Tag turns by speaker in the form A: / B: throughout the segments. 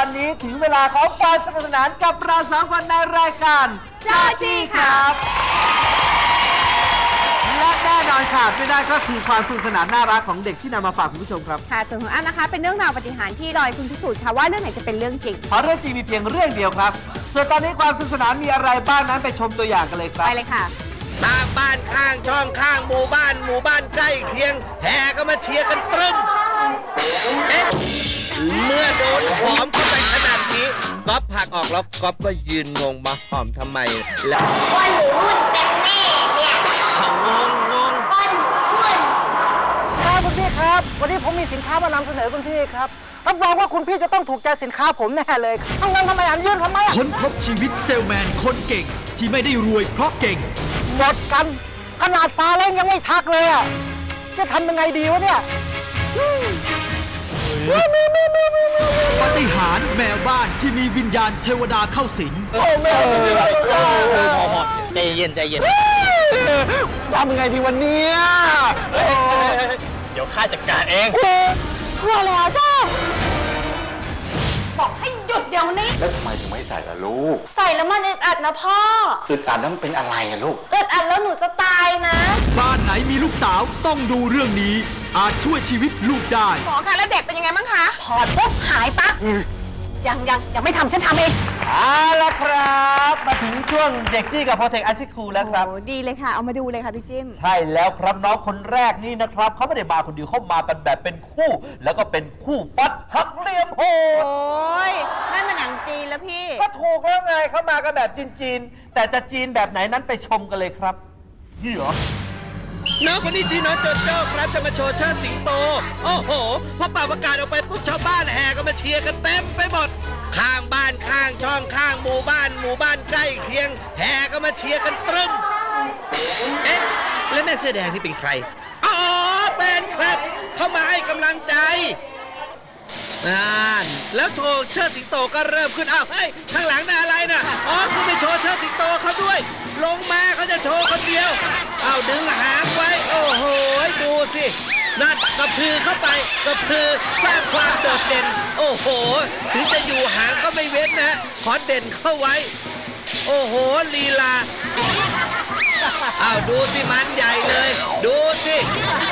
A: เพราะตอนนี้ถึงเวลาของความสนุกสนานกับเราสองคนในรายการ
B: จ้าจี้ครับ
A: และแน่นอนค่ะไม่ได้ก็คือความสนุกสนานน่ารักของเด็กที่นำมาฝากคุณผู้ชมครับ
B: ค่ะส่วนของอันนะคะ เป็นเรื่องราวปาฏิหารย์ที่รอให้คุณพิสูจน์ค่ะว่าเรื่องไหนจะเป็นเรื่องจริง
A: เพราะเรื่องจริงมีเพียงเรื่องเดียวครับ ส่วนตอนนี้ความสนุกสนานมีอะไรบ้างนั้นไปชมตัวอย่างกันเลยครับ
B: ไปเลยค่ะ
C: ตามบ้านข้างช่องข้างหมู่บ้านหมู่บ้านใกล้เคียงแห่ก็มาเชียร์กันตรึม แล้วก๊อฟก็ยืนงงมาหอมทำไม แล้ว
D: ว่าหนูหุ่นเป็นแม่เนี่ย
C: งงงง
D: อ้นหุ่น
E: ครับคุณพี่ครับ วันนี้ผมมีสินค้ามานำเสนอคุณพี่ครับรับรองว่าคุณพี่จะต้องถูกใจสินค้าผมแน่เลยทำงานทำไมอ่านยื่นทำไม
F: ค้นพบชีวิตเซลแมนคนเก่งที่ไม่ได้รวยเพราะเก่ง
E: หมดกัน ขนาดซาเล้งยังไม่ทักเลยอะจะทำยังไงดีวะเนี่ย
F: ปาฏิหาริย์แมวบ้านที่มีวิญญาณเทวดาเข้าสิง
C: ใจเย็นใจเย็น
E: ทำยังไงดีวันนี้
C: เดี๋ยวข้าจัดการเอง
B: กลัวแล้วเจ้า
D: บอกให้หยุดเดี๋ยวนี้
G: แล้วทำไมถึงไม่ใส่ล่ะลูก
D: ใส่แล้วมันอึดอัดนะพ่อ
G: อึดอัดนั้นมันเป็นอะไรอะลูก
D: อึดอัดแล้วหนูจะตายนะ
F: บ้านไหนมีลูกสาวต้องดูเรื่องนี้ อาจช่วยชีวิตลูกได้
B: หมอคะแล้วเด็กเป็นยังไงบ้างคะ
D: ถอดปุ๊บหายปั๊บ ยังยังยังไม่ทำฉันทำเอง
A: เอาละครับ มาถึงช่วงเด็กที่กับพอเทคไอซิคูแล้วครับ
B: โอ้ดีเลยค่ะ เอามาดูเลยค่ะพี่จิ้ม
A: ใช่แล้วครับน้องคนแรกนี่นะครับ เขาไม่ได้มาคนเดียวเขามากันแบบเป็นคู่ แล้วก็เป็นคู่ฟัดหักเหลี่ยมโหด
B: โอ้ยนั่นมันหนังจีนแล้วพี่
A: ก็ถูกแล้วไงเขามากันแบบจีนๆแต่จะจีนแบบไหนนั้นไปชมกันเลยครับนี่เหรอ
C: น้องคนนี้ชื่อน้องโจโจ้ครับจะมาโชว์เชิดสิงโต โอ้โหพอเป่าประกาศออกไปปุ๊บชาวบ้านแห่ก็มาเชียร์กันเต็มไปหมด ข้างบ้านข้างช่องข้างหมู่บ้านหมู่บ้านใกล้เคียง แห่ก็มาเชียร์กันตรึมเอ๊ะแล้วแม่เสื้อแดงนี่เป็นใครอ๋อเป็นครับ เข้ามาให้กำลังใจ นั่นแล้วโชว์เชิดสิงโตก็เริ่มขึ้นอ้าวเฮ้ยข้างหลังน่ะอะไรน่ะอ๋อคือไปโชว์เชิดสิงโตเขาด้วย ลงมาเขาจะโชว์คนเดียวเอาดึงหางไว้ โอ้โหดูสินั่นกระพือเข้าไปกระพือสร้างความโดดเด่น โอ้โห ถึงจะอยู่หางก็ไม่เว้นนะขอเด่นเข้าไว้ โอ้โหลีลา อาดูสิมันใหญ่เลย ดูสิ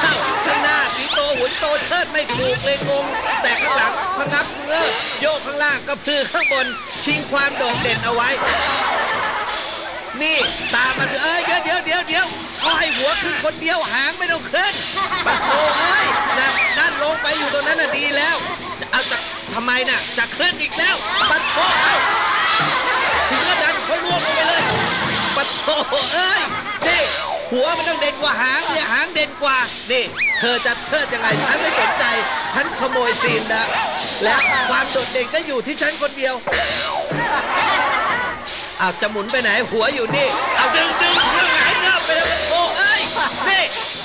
C: เอาข้างหน้าสีโตหุ่นโตเชิดไม่ถูกเลยงง แต่ข้างหลังพะงับเงอโยกข้างล่างกระพือข้างบน ชิงความโดดเด่นเอาไว้ นี่ตามมาถึงเอ้ยเดี๋ยวเดี๋ยวเดี๋ยวเดี๋ยวเขาให้หัวขึ้นคนเดียวหางไม่ต้องขึ้นปัดโถเอ้ยนั่นนั่นลงไปอยู่ตรงนั้นน่ะดีแล้ว เอาจะทำไมน่ะจะขึ้นอีกแล้วปัดโถเอ้าถึงกระดันเขาล่วงลงไปเลย ปัดโถเอ้ยนี่หัวมันต้องเด่นกว่าหางเนี่ยหางเด่นกว่า นี่ เธอจะเชิดยังไงฉันไม่สนใจ ฉันขโมยซีนนะ และความโดดเด่นก็อยู่ที่ฉันคนเดียวเอาจะหมุนไปไหนหัวอยู่นี่ เอาดึงดึงเรื่องไหนเงาไปแล้วโอ้เอ้ยนี่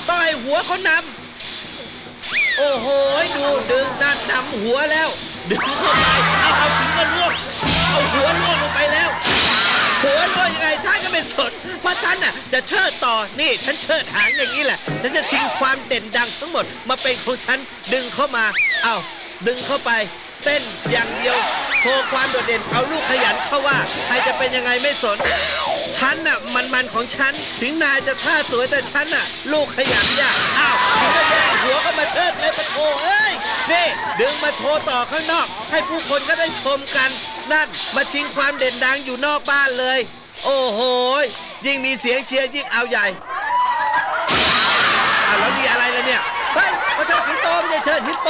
C: ต้องให้หัวเขานำโอ้โหดูดึงนั่นนำหัวแล้ว ดึงเข้าไปเอาเอาถึงก็ล่วงเอาหัวล่วงลงไปแล้ว หัวล่วงยังไงท่านก็ไม่สนเพราะฉันน่ะจะเชิดต่อนี่ฉันเชิดหางอย่างนี้แหละฉันจะชิงความเด่นดังทั้งหมดมาเป็นของฉันดึงเข้ามาเอาดึงเข้าไป เต้นอย่างเดียวโชว์ความโดดเด่นเอาลูกขยันเข้าว่าใครจะเป็นยังไงไม่สนฉันน่ะมันมันของฉัน ถึงนายจะท่าสวยแต่ฉันน่ะ ลูกขยันย่าอ้าวถึงก็แย่งหัวก็มาเทิดเลยปะโถเอ้ยนี่ดึงมาโชว์ต่อข้างนอก ให้ผู้คนก็ได้ชมกัน นั่น มาชิงความเด่นดังอยู่นอกบ้านเลย โอ้โห ยิ่งมีเสียงเชียร์ยิ่งเอาใหญ่อ้าวแล้วมีอะไรล่ะเนี่ย เฮ้ยพระเจ้าสิงโตไม่ใช่เชิดฮิปโป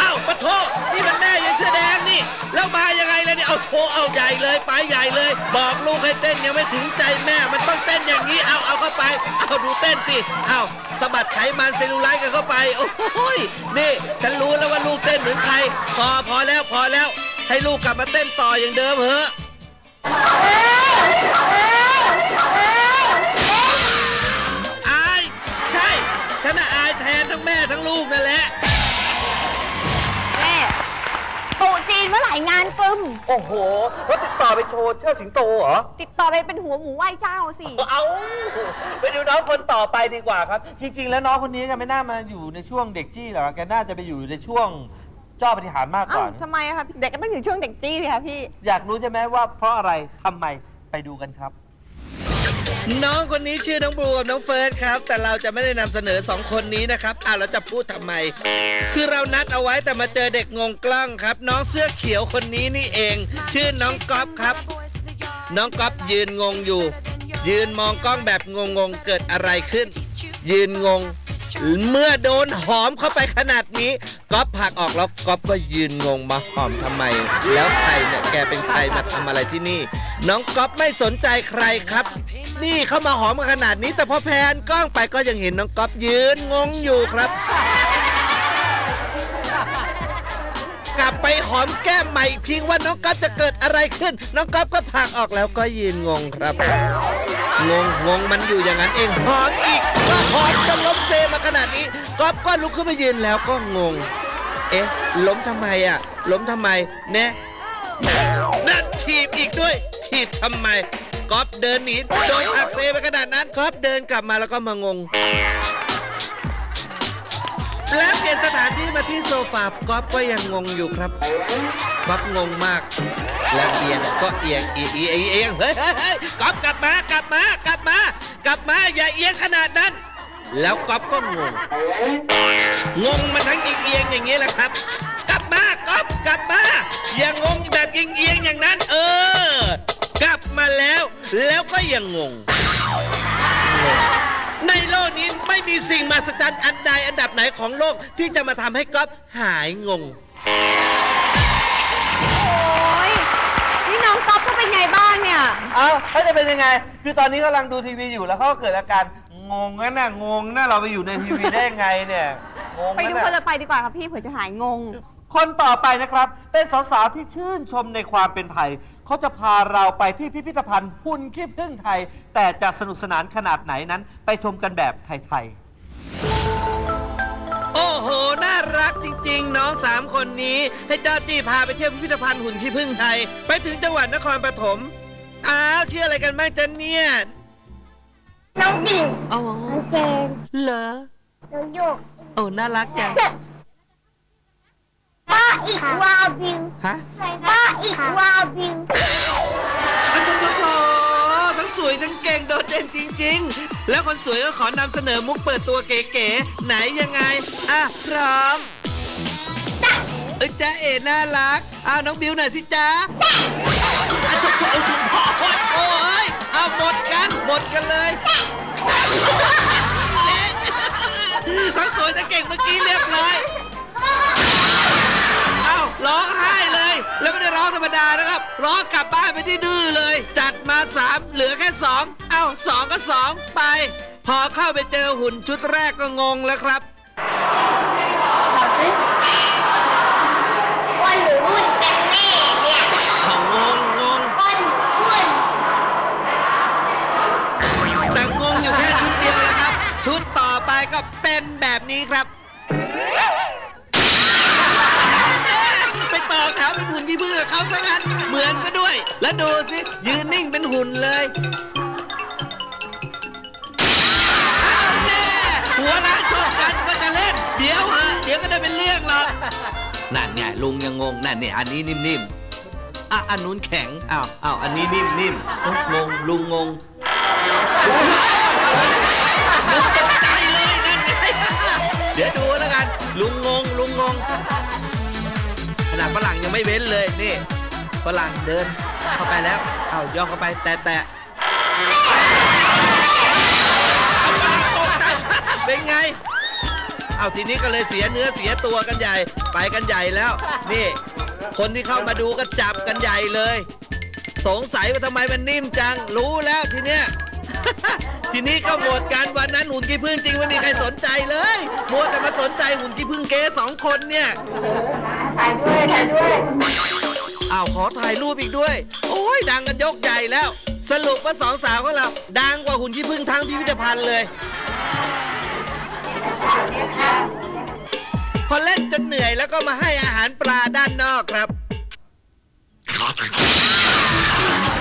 C: อ้าวปะโทนี่มันแม่ยังเสื้อแดงนี่ แล้วมายังไงล่ะเนี่ย เอาโชว์เอาใหญ่เลยไปใหญ่เลย บอกลูกให้เต้นยังไม่ถึงใจแม่ มันต้องเต้นอย่างนี้ เอาเอาเข้าไป เอาดูเต้นสิเอาสะบัดไขมันเซลลูไลท์กันเข้าไป โอ้ยนี่ ฉันรู้แล้วว่าลูกเต้นเหมือนใคร พอพอแล้วพอแล้ว ให้ลูกกลับมาเต้นต่ออย่างเดิมเถอะอายใช่ฉันน่ะอายแทนทั้งแม่ทั้งลูกนั่นแหละ
B: แม่ตู่จีนเมื่อไหร่งานกึม
A: โอ้โห แล้วติดต่อไปโชว์เชิดสิงโตเหรอ
B: ติดต่อไปเป็นหัวหมูไหว้เจ้าสิ
A: เอาไปดูน้องคนต่อไปดีกว่าครับ จริง ๆ แล้วน้องคนนี้ก็ไม่น่ามาอยู่ในช่วงเด็กจี้หรอกแกน่าจะไปอยู่ในช่วง จ้อปฏิหารมากก
B: อ้าว
A: ว่า
B: ทำไมอะคะเด็กก็ต้องอยู่ช่วงเด็กจี้สิคะพี่
A: อยากรู้ใช่ไหมว่าเพราะอะไรทำไมไปดูกันครับ
C: น้องคนนี้ชื่อน้องบลูกับน้องเฟิร์สครับ แต่เราจะไม่ได้นำเสนอสองคนนี้นะครับอ้าวเราจะพูดทำไม คือเรานัดเอาไว้แต่มาเจอเด็กงงกล้องครับ น้องเสื้อเขียวคนนี้นี่เอง ชื่อน้องก๊อฟครับ น้องก๊อฟยืนงงอยู่ ยืนมองกล้องแบบงงๆเกิดอะไรขึ้น ยืนงง เมื่อโดนหอมเข้าไปขนาดนี้ ก๊อฟผลักออกแล้วก๊อฟก็ยืนงงมาหอมทำไม แล้วใครเนี่ยแกเป็นใครมาทำอะไรที่นี่ น้องก๊อฟไม่สนใจใครครับ นี่เข้ามาหอมมาขนาดนี้ แต่พอแพนกล้องไปก็ยังเห็นน้องก๊อฟยืนงงอยู่ครับ กลับไปหอมแก้มใหม่อีกทีว่าน้องก๊อฟจะเกิดอะไรขึ้น น้องก๊อฟก็ผลักออกแล้วก็ยืนงงครับ งงงงมันอยู่อย่างนั้นเองหอมอีกก็หอมจนล้มเซมาขนาดนี้ก๊อฟก็ลุกขึ้นมายืนแล้วก็งง เอ๊ะ ล้มทำไมอะ ล้มทำไมแน่นั่นถีบอีกด้วยถีบทำไมก๊อฟเดินหนีโดนอักเซไปขนาดนั้นก๊อฟเดินกลับมาแล้วก็มางง แล้วเปลี่ยนสถานที่มาที่โซฟาก๊อฟก็ยังงงอยู่ครับก๊อฟงงมาก แล้วเอียงก็เอียงเอียงเอียงเอียงเฮ้ยเฮ้ยก๊อฟกลับมากลับมากลับมากลับมาอย่าเอียงขนาดนั้น แล้วก๊อฟก็งงงงมาทั้งเอียงเอียงอย่างนี้แหละครับ กลับมาก๊อฟกลับมาอย่างงงแบบเอียงเอียงอย่างนั้น เออ กลับมาแล้ว แล้วก็ยังงง ม่มีสิ่งมหัศจรรย์อันใดอันดับไหนของโลกที่จะมาทำให้ก๊อฟหายงง
B: โอ้ยนี่น้องก๊อฟเขาเป็นไงบ้างเนี่ย
A: เอ้าเขาจะเป็นยังไง คือตอนนี้กำลังดูทีวีอยู่แล้วเขาก็เกิดอาการงงนั่นน่ะงงน่ะเราไปอยู่ในทีวีได้ยังไงเนี่ยงง
B: ไปดู
A: นั่น
B: คน
A: น่ะ
B: ละไปดีกว่าค่ะพี่เผื่อจะหายงง
A: คนต่อไปนะครับ เป็นสาวๆที่ชื่นชมในความเป็นไทย เขาจะพาเราไปที่พิพิธภัณฑ์หุ่นขี้ผึ้งไทย แต่จะสนุกสนานขนาดไหนนั้น ไปชมกันแบบไทย ๆ
C: โอ้โห น่ารักจริง ๆ น้องสามคนนี้ ให้เจ้าจี้พาไปเที่ยวพิพิธภัณฑ์หุ่นขี้ผึ้งไทย ไปถึงจังหวัดนครปฐม อ้าวชื่ออะไรกันบ้างจ๊ะเนี่ย
D: น้องดิ่ง
C: อ๋อ
D: น้องเจน
C: เหรอ
D: น้องโยก
C: โอ้ น่ารักจัง
D: ป้า อีกวาบิว
C: ฮะ
D: ป้าอีกวาบิว
C: อะโถโถโถทั้งสวยทั้งเก่งโดดเด่นจริง ๆ แล้วคนสวยก็ขอนำเสนอมุกเปิดตัวเก๋ๆไหนยังไง อะ พร้อมเอ้ยจ้าเอ๋น่ารักอ้าวน้องบิวหน่อยสิจ้าอะโถโถโถโอ้ยโอ้ยเอาหมดกันหมดกันเลยเละทั้งสวยทั้งเก่งเมื่อกี้เรียบร้อย องธรรมดานะครับ ร้องกลับบ้านไปที่ดื้อเลย จัดมาสามเหลือแค่สองเอ้าสองก็สองไป พอเข้าไปเจอหุ่นชุดแรกก็งงแล้วครับ
D: ยว
C: ก็ได้เป็นเรื่องหรอกนั่นไงลุงยังงงนั่นเนี่ยอันนี้นิ่มๆอะอันนู้นแข็งอ้าวอ้าวอันนี้นิ่มๆเอ้างงลุงงงลุงตกใจเลยนั่นไงเดี๋ยวดูแล้วกัน ลุงงงลุงงงขนาดฝรั่งยังไม่เว้นเลยนี่ฝรั่งเดินเข้าไปแล้ว เอาย่องเข้าไปแตะแตะ เอาทีนี้ก็เลยเสียเนื้อเสียตัวกันใหญ่ ไปกันใหญ่แล้ว นี่ คนที่เข้ามาดูก็จับกันใหญ่เลย สงสัยว่าทำไมมันนิ่มจัง รู้แล้วทีเนี้ย ทีนี้ก็หมดกันวันนั้นหุ่นขี้ผึ้งจริงไม่มีใครสนใจเลยมัวแต่มาสนใจหุ่นขี้ผึ้งเก๋สองคนเนี่ยถ่ายด้วยถ่ายด้วยอ้าวขอถ่ายรูปอีกด้วย โอ้ยดังกันยกใหญ่แล้ว สรุปว่าสองสาวของเราดังกว่าหุ่นขี้ผึ้งทั้งพิพิธภัณฑ์เลย พอเล่นจนเหนื่อยแล้วก็มาให้อาหารปลาด้านนอกครับ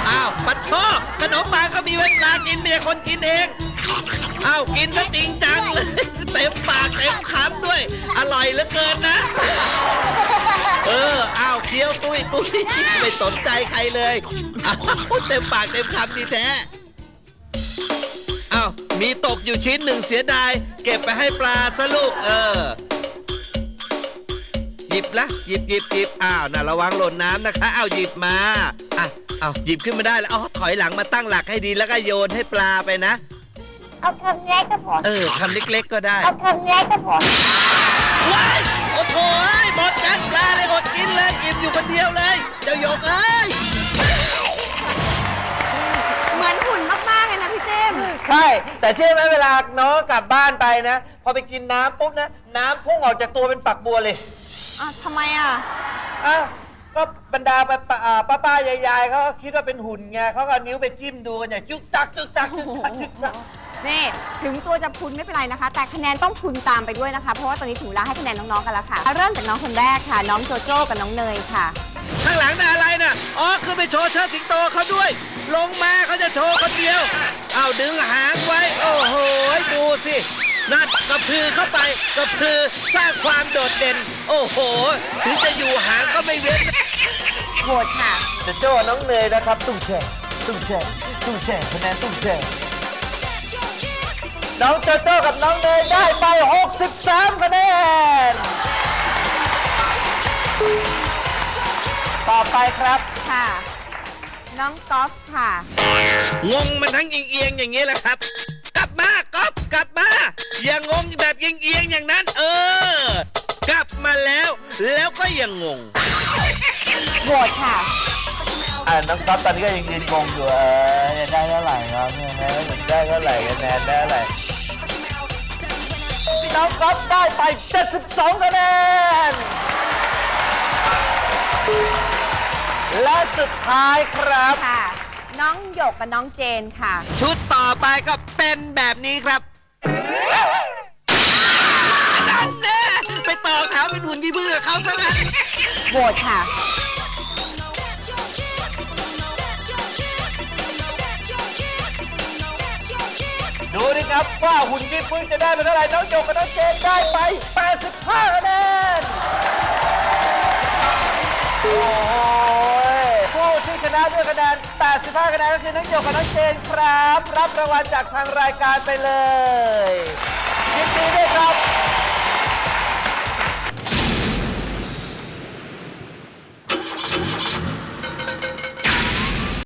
C: อ้าวปัดโทขนมปังก็มีเวลากินเมียคนกินเอง อ้าว กินซะจริงจังเลย เต็มปากเต็มคำด้วยด้วย อร่อยเหลือเกินนะ เออ อ้าวเคี้ยวตุ้ยตุ้ยไม่สนใจใครเลย อ้าวเต็มปากเต็มคำดีแท้ อ้าวมีตกอยู่ชิ้นหนึ่งเสียดาย เก็บไปให้ปลาซะลูกเออ หยิบละหยิบหยิบหยิบอ้าวน่ะระวังหล่นน้ำนะคะอ้าวหยิบมาอะอ้าวหยิบขึ้นมาได้แล้วอ๋อถอยหลังมาตั้งหลักให้ดีแล้วก็โยนให้ปลาไปนะ
H: เอาคำเล็กก็พอ
C: เออคำเล็กๆก็ได้
H: เอาคำเล็กก็พอ
C: ว้ายโอ้โหยหมดกันปลาเลยอดกินเลยอิ่มอยู่คนเดียวเลย เจ้าหยกเอ้ย
B: พี่เจมส์
A: ใช่ แต่เชื่อไหมเวลาน้องกลับบ้านไปนะ พอไปกินน้ำปุ๊บนะ น้ำพุ่งออกจากตัวเป็นฝักบัวเลย
B: อะทำไมอะ
A: อ้าวก็บรรดาป้าป้าอ่าป้าป้ายายๆเขาก็คิดว่าเป็นหุ่นไงเขาก็เอานิ้วไปจิ้มดูกันอย่างจุกจักจุกจักจุกจักจุกจัก
B: นี่ถึงตัวจะพุนไม่เป็นไรนะคะ แต่คะแนนต้องพุนตามไปด้วยนะคะ เพราะว่าตอนนี้ถึงเวลาให้คะแนนน้องๆกันแล้วค่ะเริ่มจากน้องคนแรกค่ะ น้องโจโจ้กับน้องเนยค่ะ
C: ข้างหลังน่ะอะไรน่ะอ๋อคือไปโชว์เชิดสิงโตเขาด้วย ลงมาเขาจะโชว์คนเดียว เอาดึงหางไว้ โอ้โหดูสินั่นกระพือเข้าไปกระพือสร้างความโดดเด่น โอ้โห ถึงจะอยู่หางก็ไม่เว้น
B: โหวตค่ะ
A: เดี๋ยวโจ้น้องเนยนะครับตุ้งแช่ตุ้งแช่ตุ้งแช่คะแนนตุ้งแช่น้องโจโจ้กับน้องเนยได้ไป 63 คะแนน ต่อไปครับ
B: ค่ะ น้องก๊อฟค่ะ
C: งงมันทั้งเอียงๆอย่างนี้แหละครับ กลับมาก๊อฟกลับมา อย่างงงแบบเอียงๆอย่างนั้น เออ กลับมาแล้ว แล้วก็ยังงง
B: โหวตค่ะ
A: อ่าน้องก๊อฟตอนนี้ก็ยังยืนงงอยู่เออจะได้เท่าไหร่ครับเนี่ยนะได้เท่าไหร่คะแนนได้เท่าไหร่น้องก๊อฟได้ไป 72คะแนน และสุดท้ายครับ
B: ค่ะ น้องหยกกับน้องเจนค่ะ
C: ชุดต่อไปก็เป็นแบบนี้ครับนั่นแน่ไปต่อแถวเป็นหุ่นที่พึ่งกับเขาซะงั้น
B: โหวตค่ะ
A: ดูดิครับว่าหุ่นพี่พึ่งจะได้ไปเท่าไหร่น้องโยกกับน้องเจนได้ไป 85คะแนน โอ้ยผู้ ที่ชนะด้วยคะแนน 85 คะแนนก็คือน้องหยกกับน้องเจนครับ รับรางวัลจากทางรายการไปเลย
C: ยินดีด้วยครับ